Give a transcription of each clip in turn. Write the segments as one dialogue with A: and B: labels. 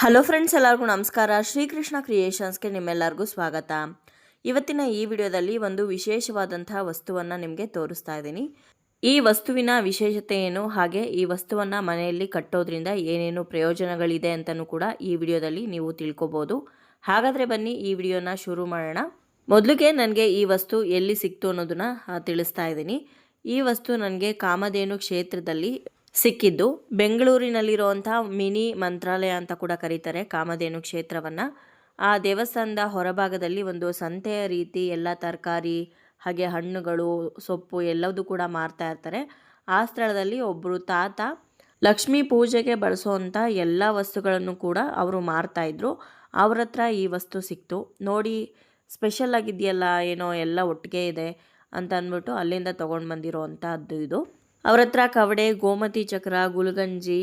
A: Hello friends, ಎಲ್ಲರಿಗೂ ನಮಸ್ಕಾರ. ಶ್ರೀಕೃಷ್ಣ ಕ್ರಿಯೇಷನ್ಸ್ಗೆ ನಿಮ್ಮೆಲ್ಲರಿಗೂ ಸ್ವಾಗತ. ಇವತ್ತಿನ ಈ ವಿಡಿಯೋದಲ್ಲಿ ಒಂದು ವಿಶೇಷವಾದಂತಹ ವಸ್ತುವನ್ನು ನಿಮಗೆ ತೋರಿಸ್ತಾ ಇದ್ದೀನಿ. ಈ ವಸ್ತುವಿನ ವಿಶೇಷತೆ ಏನು, ಹಾಗೆ ಈ ವಸ್ತುವನ್ನು ಮನೆಯಲ್ಲಿ ಕಟ್ಟೋದ್ರಿಂದ ಏನೇನು ಪ್ರಯೋಜನಗಳಿದೆ ಅಂತಲೂ ಕೂಡ ಈ ವಿಡಿಯೋದಲ್ಲಿ ನೀವು ತಿಳ್ಕೊಬೋದು. ಹಾಗಾದರೆ ಬನ್ನಿ ಈ ವಿಡಿಯೋನ ಶುರು ಮಾಡೋಣ. ಮೊದಲಿಗೆ ನನಗೆ ಈ ವಸ್ತು ಎಲ್ಲಿ ಸಿಕ್ತು ಅನ್ನೋದನ್ನು ತಿಳಿಸ್ತಾ ಇದ್ದೀನಿ. ಈ ವಸ್ತು ನನಗೆ ಕಾಮಧೇನು ಕ್ಷೇತ್ರದಲ್ಲಿ ಸಿಕ್ಕಿದ್ದು ಬೆಂಗಳೂರಿನಲ್ಲಿರುವಂಥ ಮಿನಿ ಮಂತ್ರಾಲಯ ಅಂತ ಕೂಡ ಕರೀತಾರೆ ಕಾಮಧೇನು ಕ್ಷೇತ್ರವನ್ನು. ಆ ದೇವಸ್ಥಾನದ ಹೊರಭಾಗದಲ್ಲಿ ಒಂದು ಸಂತೆಯ ರೀತಿ ಎಲ್ಲ ತರಕಾರಿ, ಹಾಗೆ ಹಣ್ಣುಗಳು, ಸೊಪ್ಪು ಎಲ್ಲದೂ ಕೂಡ ಮಾರ್ತಾ ಇರ್ತಾರೆ. ಆ ಸ್ಥಳದಲ್ಲಿ ಒಬ್ಬರು ತಾತ ಲಕ್ಷ್ಮೀ ಪೂಜೆಗೆ ಬಳಸುವಂಥ ಎಲ್ಲ ವಸ್ತುಗಳನ್ನು ಕೂಡ ಅವರು ಮಾರ್ತಾ ಇದ್ರು. ಅವ್ರ ಹತ್ರ ಈ ವಸ್ತು ಸಿಕ್ತು. ನೋಡಿ, ಸ್ಪೆಷಲ್ ಆಗಿದೆಯಲ್ಲ, ಏನೋ ಎಲ್ಲ ಒಟ್ಟಿಗೆ ಇದೆ ಅಂತ ಅಂದ್ಬಿಟ್ಟು ಅಲ್ಲಿಂದ ತೊಗೊಂಡು ಬಂದಿರೋವಂಥದ್ದು ಇದು. ಅವ್ರ ಹತ್ರ ಕವಡೆ, ಗೋಮತಿ ಚಕ್ರ, ಗುಲ್ಗಂಜಿ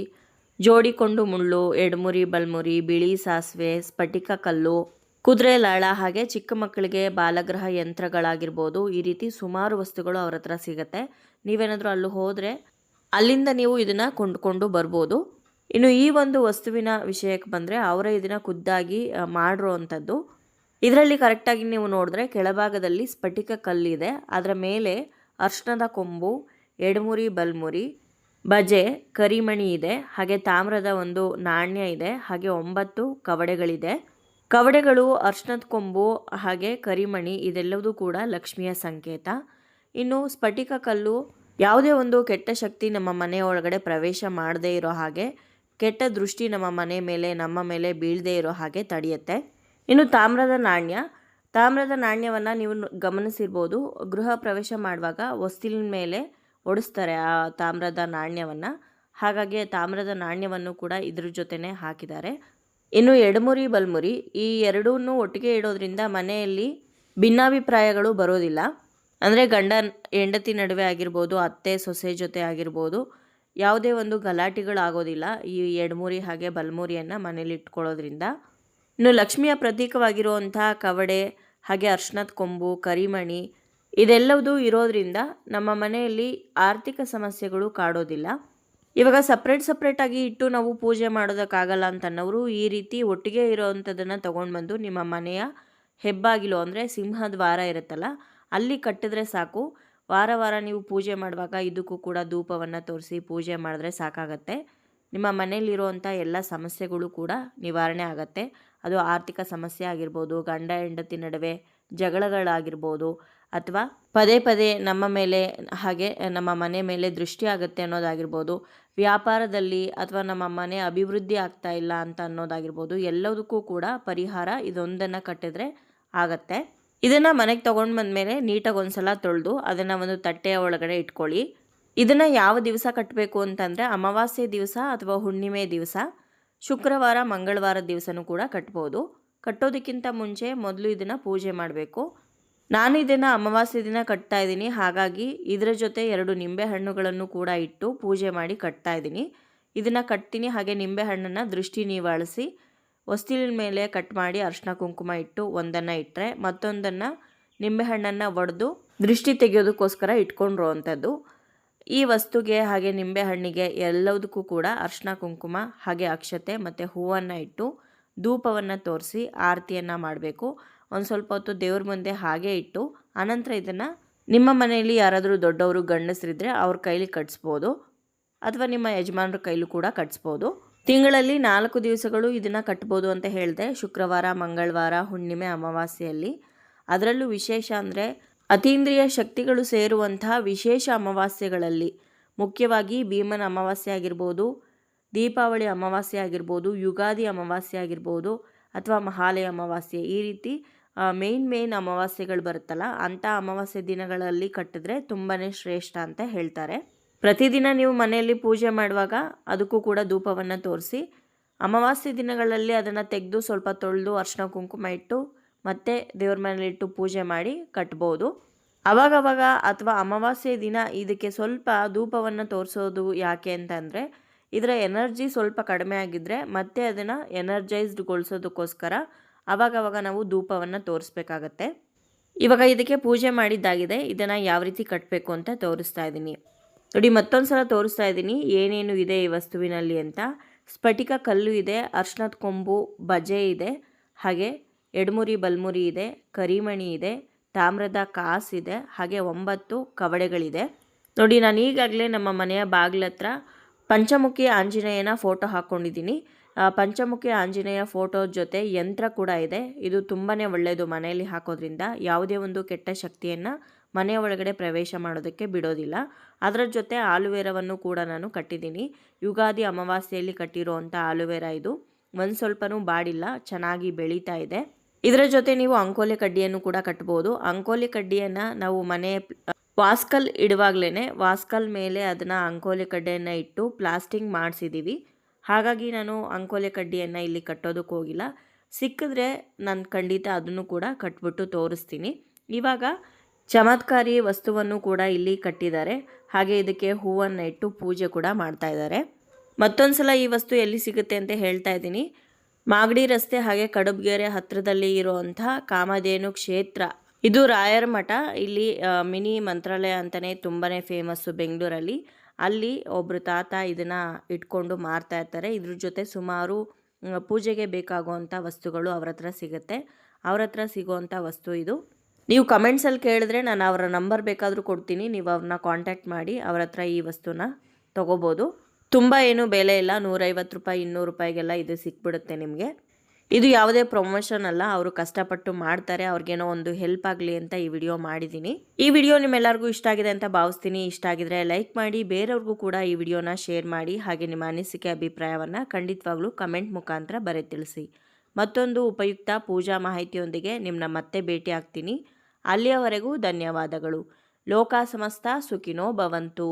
A: ಜೋಡಿಕೊಂಡು ಮುಳ್ಳು, ಎಡ್ಮುರಿ, ಬಲ್ಮುರಿ, ಬಿಳಿ ಸಾಸಿವೆ, ಸ್ಫಟಿಕ ಕಲ್ಲು, ಕುದುರೆ ಲಾಳ ಹಾಗೆ ಚಿಕ್ಕ ಮಕ್ಕಳಿಗೆ ಬಾಲಗ್ರಹ ಯಂತ್ರಗಳಾಗಿರ್ಬೋದು ಈ ರೀತಿ ಸುಮಾರು ವಸ್ತುಗಳು ಅವ್ರ ಹತ್ರ ಸಿಗುತ್ತೆ. ನೀವೇನಾದರೂ ಅಲ್ಲಿ ಹೋದರೆ ಅಲ್ಲಿಂದ ನೀವು ಇದನ್ನು ಕೊಂಡ್ಕೊಂಡು ಬರ್ಬೋದು. ಇನ್ನು ಈ ಒಂದು ವಸ್ತುವಿನ ವಿಷಯಕ್ಕೆ ಬಂದರೆ ಅವರೇ ಇದನ್ನು ಖುದ್ದಾಗಿ ಮಾಡಿರೋ ಇದರಲ್ಲಿ ಕರೆಕ್ಟಾಗಿ ನೀವು ನೋಡಿದ್ರೆ ಕೆಳಭಾಗದಲ್ಲಿ ಸ್ಫಟಿಕ ಕಲ್ಲಿದೆ. ಅದರ ಮೇಲೆ ಅರ್ಶನದ ಕೊಂಬು ಎಡಮುರಿ, ಬಲ್ಮುರಿ. ಬಜೆ ಕರಿಮಣಿ ಇದೆ. ಹಾಗೆ ತಾಮ್ರದ ಒಂದು ನಾಣ್ಯ ಇದೆ. ಹಾಗೆ ಒಂಬತ್ತು ಕವಡೆಗಳಿದೆ. ಕವಡೆಗಳು ಅರ್ಶನದ ಕೊಂಬು, ಹಾಗೆ ಕರಿಮಣಿ, ಇದೆಲ್ಲವೂ ಕೂಡ ಲಕ್ಷ್ಮಿಯ ಸಂಕೇತ. ಇನ್ನು ಸ್ಫಟಿಕ ಕಲ್ಲು, ಯಾವುದೇ ಒಂದು ಕೆಟ್ಟ ಶಕ್ತಿ ನಮ್ಮ ಮನೆಯ ಒಳಗಡೆ ಪ್ರವೇಶ ಮಾಡದೇ ಇರೋ ಹಾಗೆ, ಕೆಟ್ಟ ದೃಷ್ಟಿ ನಮ್ಮ ಮನೆ ಮೇಲೆ, ನಮ್ಮ ಮೇಲೆ ಬೀಳದೇ ಇರೋ ಹಾಗೆ ತಡೆಯುತ್ತೆ. ಇನ್ನು ತಾಮ್ರದ ನಾಣ್ಯ. ತಾಮ್ರದ ನಾಣ್ಯವನ್ನು ನೀವು ಗಮನಿಸಿರ್ಬೋದು. ಗೃಹ ಪ್ರವೇಶ ಮಾಡುವಾಗ ವಸ್ತಿಲಿನ ಮೇಲೆ ಒಡಿಸ್ತಾರೆ ಆ ತಾಮ್ರದ ನಾಣ್ಯವನ್ನು. ಹಾಗಾಗಿ ತಾಮ್ರದ ನಾಣ್ಯವನ್ನು ಕೂಡ ಇದ್ರ ಜೊತೆನೇ ಹಾಕಿದ್ದಾರೆ. ಇನ್ನು ಎಡಮುರಿ ಬಲ್ಮುರಿ ಈ ಎರಡೂ ಒಟ್ಟಿಗೆ ಇಡೋದ್ರಿಂದ ಮನೆಯಲ್ಲಿ ಭಿನ್ನಾಭಿಪ್ರಾಯಗಳು ಬರೋದಿಲ್ಲ. ಅಂದರೆ ಗಂಡ ಹೆಂಡತಿ ನಡುವೆ ಆಗಿರ್ಬೋದು, ಅತ್ತೆ ಸೊಸೆ ಜೊತೆ ಆಗಿರ್ಬೋದು, ಯಾವುದೇ ಒಂದು ಗಲಾಟೆಗಳಾಗೋದಿಲ್ಲ ಈ ಎಡಮುರಿ ಹಾಗೆ ಬಲ್ಮುರಿಯನ್ನು ಮನೇಲಿ ಇಟ್ಕೊಳ್ಳೋದ್ರಿಂದ. ಇನ್ನು ಲಕ್ಷ್ಮಿಯ ಪ್ರತೀಕವಾಗಿರುವಂಥ ಕವಡೆ, ಹಾಗೆ ಅರ್ಶನದ ಕೊಂಬು, ಕರಿಮಣಿ ಇದೆಲ್ಲವೂ ಇರೋದ್ರಿಂದ ನಮ್ಮ ಮನೆಯಲ್ಲಿ ಆರ್ಥಿಕ ಸಮಸ್ಯೆಗಳು ಕಾಡೋದಿಲ್ಲ. ಇವಾಗ ಸಪ್ರೇಟ್ ಸಪ್ರೇಟಾಗಿ ಇಟ್ಟು ನಾವು ಪೂಜೆ ಮಾಡೋದಕ್ಕಾಗಲ್ಲ ಅಂತನ್ನೋರು ಈ ರೀತಿ ಒಟ್ಟಿಗೆ ಇರೋವಂಥದ್ದನ್ನು ತೊಗೊಂಡು ಬಂದು ನಿಮ್ಮ ಮನೆಯ ಹೆಬ್ಬಾಗಿಲು ಅಂದರೆ ಸಿಂಹದ್ವಾರ ಇರುತ್ತಲ್ಲ, ಅಲ್ಲಿ ಕಟ್ಟಿದ್ರೆ ಸಾಕು. ವಾರ ವಾರ ನೀವು ಪೂಜೆ ಮಾಡುವಾಗ ಇದಕ್ಕೂ ಕೂಡ ಧೂಪವನ್ನು ತೋರಿಸಿ ಪೂಜೆ ಮಾಡಿದ್ರೆ ಸಾಕಾಗತ್ತೆ. ನಿಮ್ಮ ಮನೆಯಲ್ಲಿರುವಂಥ ಎಲ್ಲ ಸಮಸ್ಯೆಗಳು ಕೂಡ ನಿವಾರಣೆ ಆಗತ್ತೆ. ಅದು ಆರ್ಥಿಕ ಸಮಸ್ಯೆ ಆಗಿರ್ಬೋದು, ಗಂಡ, ಹೆಂಡತಿ ನಡುವೆ ಜಗಳಗಳಾಗಿರ್ಬೋದು ಅಥವಾ ಪದೇ ಪದೇ ನಮ್ಮ ಮೇಲೆ ಹಾಗೆ ನಮ್ಮ ಮನೆ ಮೇಲೆ ದೃಷ್ಟಿ ಆಗುತ್ತೆ ಅನ್ನೋದಾಗಿರ್ಬೋದು, ವ್ಯಾಪಾರದಲ್ಲಿ ಅಥವಾ ನಮ್ಮ ಮನೆ ಅಭಿವೃದ್ಧಿ ಆಗ್ತಾ ಇಲ್ಲ ಅಂತ ಅನ್ನೋದಾಗಿರ್ಬೋದು, ಎಲ್ಲದಕ್ಕೂ ಕೂಡ ಪರಿಹಾರ ಇದೊಂದನ್ನು ಕಟ್ಟಿದ್ರೆ ಆಗತ್ತೆ. ಇದನ್ನು ಮನೆಗೆ ತೊಗೊಂಡು ಬಂದಮೇಲೆ ನೀಟಾಗಿ ಒಂದ್ಸಲ ತೊಳೆದು ಅದನ್ನು ಒಂದು ತಟ್ಟೆಯ ಒಳಗಡೆ ಇಟ್ಕೊಳ್ಳಿ. ಇದನ್ನು ಯಾವ ದಿವಸ ಕಟ್ಟಬೇಕು ಅಂತಂದರೆ ಅಮಾವಾಸ್ಯೆ ದಿವಸ ಅಥವಾ ಹುಣ್ಣಿಮೆ ದಿವಸ, ಶುಕ್ರವಾರ, ಮಂಗಳವಾರ ದಿವಸನೂ ಕೂಡ ಕಟ್ಬೋದು. ಕಟ್ಟೋದಕ್ಕಿಂತ ಮುಂಚೆ ಮೊದಲು ಇದನ್ನು ಪೂಜೆ ಮಾಡಬೇಕು. ನಾನು ಇದನ್ನು ಅಮಾವಾಸ್ಯೆ ದಿನ ಕಟ್ತಾ ಇದ್ದೀನಿ. ಹಾಗಾಗಿ ಇದರ ಜೊತೆ ಎರಡು ನಿಂಬೆ ಹಣ್ಣುಗಳನ್ನು ಕೂಡ ಇಟ್ಟು ಪೂಜೆ ಮಾಡಿ ಕಟ್ತಾ ಇದ್ದೀನಿ. ಇದನ್ನು ಕಟ್ತೀನಿ. ಹಾಗೆ ನಿಂಬೆ ಹಣ್ಣನ್ನು ದೃಷ್ಟಿ ನಿವಾಳಿಸಿ ಹೊಸ್ತಿಲಿನ ಮೇಲೆ ಕಟ್ ಮಾಡಿ ಅರ್ಶಿನ ಕುಂಕುಮ ಇಟ್ಟು ಒಂದನ್ನು ಇಟ್ಟರೆ ಮತ್ತೊಂದನ್ನು ನಿಂಬೆಹಣ್ಣನ್ನು ಒಡೆದು ದೃಷ್ಟಿ ತೆಗೆಯೋದಕ್ಕೋಸ್ಕರ ಇಟ್ಕೊಂಡಿರುವಂಥದ್ದು ಈ ವಸ್ತುಗೆ ಹಾಗೆ ನಿಂಬೆಹಣ್ಣಿಗೆ ಎಲ್ಲದಕ್ಕೂ ಕೂಡ ಅರ್ಶಿನ ಕುಂಕುಮ ಹಾಗೆ ಅಕ್ಷತೆ ಮತ್ತು ಹೂವನ್ನು ಇಟ್ಟು ಧೂಪವನ್ನು ತೋರಿಸಿ ಆರತಿಯನ್ನು ಮಾಡಬೇಕು. ಒಂದು ಸ್ವಲ್ಪ ಹೊತ್ತು ದೇವ್ರ ಮುಂದೆ ಹಾಗೆ ಇಟ್ಟು ಆನಂತರ ಇದನ್ನು ನಿಮ್ಮ ಮನೆಯಲ್ಲಿ ಯಾರಾದರೂ ದೊಡ್ಡವರು ಗಂಡಸರಿದ್ದರೆ ಅವ್ರ ಕೈಲಿ ಕಟ್ಸ್ಬೋದು. ಅಥವಾ ನಿಮ್ಮ ಯಜಮಾನ್ರ ಕೈಲೂ ಕೂಡ ಕಟ್ಸ್ಬೋದು. ತಿಂಗಳಲ್ಲಿ ನಾಲ್ಕು ದಿವಸಗಳು ಇದನ್ನು ಕಟ್ಬೋದು ಅಂತ ಹೇಳಿದೆ. ಶುಕ್ರವಾರ, ಮಂಗಳವಾರ, ಹುಣ್ಣಿಮೆ, ಅಮಾವಾಸ್ಯೆಯಲ್ಲಿ. ಅದರಲ್ಲೂ ವಿಶೇಷ ಅಂದರೆ ಅತೀಂದ್ರಿಯ ಶಕ್ತಿಗಳು ಸೇರುವಂತಹ ವಿಶೇಷ ಅಮಾವಾಸ್ಯೆಗಳಲ್ಲಿ. ಮುಖ್ಯವಾಗಿ ಭೀಮನ ಅಮಾವಾಸ್ಯೆ ಆಗಿರ್ಬೋದು ದೀಪಾವಳಿ ಅಮಾವಾಸ್ಯೆ ಆಗಿರ್ಬೋದು, ಯುಗಾದಿ ಅಮಾವಾಸ್ಯೆ ಆಗಿರ್ಬೋದು ಅಥವಾ ಮಹಾಲಯ ಅಮಾವಾಸ್ಯೆ ಈ ರೀತಿ ಮೇಯ್ನ್ ಮೇಯ್ನ್ ಅಮಾವಾಸ್ಯೆಗಳು ಬರುತ್ತಲ್ಲ, ಅಂಥ ಅಮಾವಾಸ್ಯೆ ದಿನಗಳಲ್ಲಿ ಕಟ್ಟಿದ್ರೆ ತುಂಬಾ ಶ್ರೇಷ್ಠ ಅಂತ ಹೇಳ್ತಾರೆ. ಪ್ರತಿದಿನ ನೀವು ಮನೆಯಲ್ಲಿ ಪೂಜೆ ಮಾಡುವಾಗ ಅದಕ್ಕೂ ಕೂಡ ಧೂಪವನ್ನು ತೋರಿಸಿ, ಅಮಾವಾಸ್ಯೆ ದಿನಗಳಲ್ಲಿ ಅದನ್ನು ತೆಗೆದು ಸ್ವಲ್ಪ ತೊಳೆದು ಅರ್ಶಿನ ಕುಂಕುಮ ಇಟ್ಟು ಮತ್ತೆ ದೇವ್ರ ಮನೇಲಿಟ್ಟು ಪೂಜೆ ಮಾಡಿ ಕಟ್ಬೋದು. ಅವಾಗವಾಗ ಅಥವಾ ಅಮಾವಾಸ್ಯೆ ದಿನ ಇದಕ್ಕೆ ಸ್ವಲ್ಪ ಧೂಪವನ್ನು ತೋರಿಸೋದು ಯಾಕೆ ಅಂತಂದರೆ ಇದರ ಎನರ್ಜಿ ಸ್ವಲ್ಪ ಕಡಿಮೆ ಆಗಿದ್ದರೆ ಮತ್ತೆ ಅದನ್ನು ಎನರ್ಜೈಸ್ಡ್ಗೊಳಿಸೋದಕ್ಕೋಸ್ಕರ ಅವಾಗವಾಗ ನಾವು ಧೂಪವನ್ನು ತೋರಿಸ್ಬೇಕಾಗತ್ತೆ. ಇವಾಗ ಇದಕ್ಕೆ ಪೂಜೆ ಮಾಡಿದ್ದಾಗಿದೆ. ಇದನ್ನು ಯಾವ ರೀತಿ ಕಟ್ಟಬೇಕು ಅಂತ ತೋರಿಸ್ತಾ ಇದ್ದೀನಿ. ನೋಡಿ, ಮತ್ತೊಂದು ಸಲ ತೋರಿಸ್ತಾ ಇದ್ದೀನಿ. ಏನೇನು ಇದೆ ಈ ವಸ್ತುವಿನಲ್ಲಿ ಅಂತ. ಸ್ಫಟಿಕ ಕಲ್ಲು ಇದೆ, ಅರ್ಶನದ ಕೊಂಬು, ಬಜೆ ಇದೆ, ಹಾಗೆ ಎಡ್ಮುರಿ, ಬಲ್ಮುರಿ ಇದೆ, ಕರಿಮಣಿ ಇದೆ, ತಾಮ್ರದ ಕಾಸಿದೆ ಹಾಗೆ ಒಂಬತ್ತು ಕವಡೆಗಳಿದೆ. ನೋಡಿ ನಾನು ಈಗಾಗಲೇ ನಮ್ಮ ಮನೆಯ ಬಾಗಿಲ ಹತ್ರ ಪಂಚಮುಖಿ ಆಂಜನೇಯನ ಫೋಟೋ ಹಾಕ್ಕೊಂಡಿದ್ದೀನಿ. ಪಂಚಮುಖಿ ಆಂಜನೇಯ ಫೋಟೋ ಜೊತೆ ಯಂತ್ರ ಕೂಡ ಇದೆ. ಇದು ತುಂಬಾ ಒಳ್ಳೆಯದು ಮನೆಯಲ್ಲಿ ಹಾಕೋದ್ರಿಂದ. ಯಾವುದೇ ಒಂದು ಕೆಟ್ಟ ಶಕ್ತಿಯನ್ನು ಮನೆಯ ಒಳಗಡೆ ಪ್ರವೇಶ ಮಾಡೋದಕ್ಕೆ ಬಿಡೋದಿಲ್ಲ. ಅದರ ಜೊತೆ ಆಲುವೇರವನ್ನು ಕೂಡ ನಾನು ಕಟ್ಟಿದ್ದೀನಿ. ಯುಗಾದಿ ಅಮಾವಾಸ್ಯೆಯಲ್ಲಿ ಕಟ್ಟಿರುವಂಥ ಆಲುವೇರ ಇದು. ಒಂದು ಸ್ವಲ್ಪನೂ ಬಾಡಿಲ್ಲ, ಚೆನ್ನಾಗಿ ಬೆಳೀತಾ ಇದೆ. ಇದರ ಜೊತೆ ನೀವು ಅಂಕೋಲೆ ಕಡ್ಡಿಯನ್ನು ಕೂಡ ಕಟ್ಬೋದು. ಅಂಕೋಲೆ ಕಡ್ಡಿಯನ್ನು ನಾವು ಮನೆ ವಾಸ್ಕಲ್ ಇಡುವಾಗ್ಲೇ ವಾಸ್ಕಲ್ ಮೇಲೆ ಅದನ್ನು ಅಂಕೋಲೆ ಕಡ್ಡಿಯನ್ನು ಇಟ್ಟು ಪ್ಲಾಸ್ಟಿಂಗ್ ಮಾಡಿಸಿದ್ದೀವಿ ಹಾಗಾಗಿ ನಾನು ಅಂಕೋಲೆ ಕಡ್ಡಿಯನ್ನು ಇಲ್ಲಿ ಕಟ್ಟೋದಕ್ಕೆ ಹೋಗಿಲ್ಲ. ಸಿಕ್ಕಿದ್ರೆ ನಾನು ಖಂಡಿತ ಅದನ್ನು ಕೂಡ ಕಟ್ಬಿಟ್ಟು ತೋರಿಸ್ತೀನಿ. ಇವಾಗ ಚಮತ್ಕಾರಿ ವಸ್ತುವನ್ನು ಕೂಡ ಇಲ್ಲಿ ಕಟ್ಟಿದ್ದಾರೆ. ಹಾಗೆ ಇದಕ್ಕೆ ಹೂವನ್ನು ಇಟ್ಟು ಪೂಜೆ ಕೂಡ ಮಾಡ್ತಾ ಇದ್ದಾರೆ. ಮತ್ತೊಂದು ಸಲ ಈ ವಸ್ತು ಎಲ್ಲಿ ಸಿಗುತ್ತೆ ಅಂತ ಹೇಳ್ತಾ ಇದ್ದೀನಿ. ಮಾಗಡಿ ರಸ್ತೆ ಹಾಗೆ ಕಡುಬಗೆರೆ ಹತ್ತಿರದಲ್ಲಿ ಇರುವಂಥ ಕಾಮಧೇನು ಕ್ಷೇತ್ರ ಇದು ರಾಯರ ಮಠ. ಇಲ್ಲಿ ಮಿನಿ ಮಂತ್ರಾಲಯ ಅಂತಲೇ ತುಂಬಾ ಫೇಮಸ್ಸು ಬೆಂಗಳೂರಲ್ಲಿ. ಅಲ್ಲಿ ಒಬ್ಬರು ತಾತ ಇದನ್ನು ಇಟ್ಕೊಂಡು ಮಾರ್ತಾ ಇರ್ತಾರೆ. ಇದ್ರ ಜೊತೆ ಸುಮಾರು ಪೂಜೆಗೆ ಬೇಕಾಗುವಂಥ ವಸ್ತುಗಳು ಅವ್ರ ಹತ್ರ ಸಿಗುತ್ತೆ. ಅವ್ರ ಹತ್ರ ಸಿಗುವಂಥ ವಸ್ತು ಇದು. ನೀವು ಕಮೆಂಟ್ಸಲ್ಲಿ ಕೇಳಿದ್ರೆ ನಾನು ಅವರ ನಂಬರ್ ಬೇಕಾದರೂ ಕೊಡ್ತೀನಿ. ನೀವು ಅವ್ರನ್ನ ಕಾಂಟ್ಯಾಕ್ಟ್ ಮಾಡಿ ಅವ್ರ ಹತ್ರ ಈ ವಸ್ತುನ ತೊಗೋಬೋದು. ತುಂಬ ಏನು ಬೆಲೆ ಇಲ್ಲ. ನೂರೈವತ್ತು ರೂಪಾಯಿ, ಇನ್ನೂರು ರೂಪಾಯಿಗೆಲ್ಲ ಇದು ಸಿಕ್ಬಿಡುತ್ತೆ ನಿಮಗೆ. ಇದು ಯಾವುದೇ ಪ್ರಮೋಷನ್ ಅಲ್ಲ, ಅವರು ಕಷ್ಟಪಟ್ಟು ಮಾಡ್ತಾರೆ, ಅವ್ರಿಗೇನೋ ಒಂದು ಹೆಲ್ಪ್ ಆಗಲಿ ಅಂತ ಈ ವಿಡಿಯೋ ಮಾಡಿದ್ದೀನಿ ಈ ವಿಡಿಯೋ ನಿಮ್ಮೆಲ್ಲರಿಗೂ ಇಷ್ಟ ಆಗಿದೆ ಅಂತ ಭಾವಿಸ್ತೀನಿ. ಇಷ್ಟ ಆಗಿದ್ರೆ ಲೈಕ್ ಮಾಡಿ, ಬೇರೆಯವ್ರಿಗೂ ಕೂಡ ಈ ವಿಡಿಯೋನ ಶೇರ್ ಮಾಡಿ, ಹಾಗೆ ನಿಮ್ಮ ಅನಿಸಿಕೆ, ಅಭಿಪ್ರಾಯವನ್ನು ಖಂಡಿತವಾಗ್ಲೂ ಕಮೆಂಟ್ ಮುಖಾಂತರ ಬರೆ ತಿಳಿಸಿ. ಮತ್ತೊಂದು ಉಪಯುಕ್ತ ಪೂಜಾ ಮಾಹಿತಿಯೊಂದಿಗೆ ನಿಮ್ಮನ್ನ ಮತ್ತೆ ಭೇಟಿ ಆಗ್ತೀನಿ. ಅಲ್ಲಿಯವರೆಗೂ ಧನ್ಯವಾದಗಳು. ಲೋಕ ಸಮಸ್ತ, ಸುಖಿನೋ ಭವಂತು.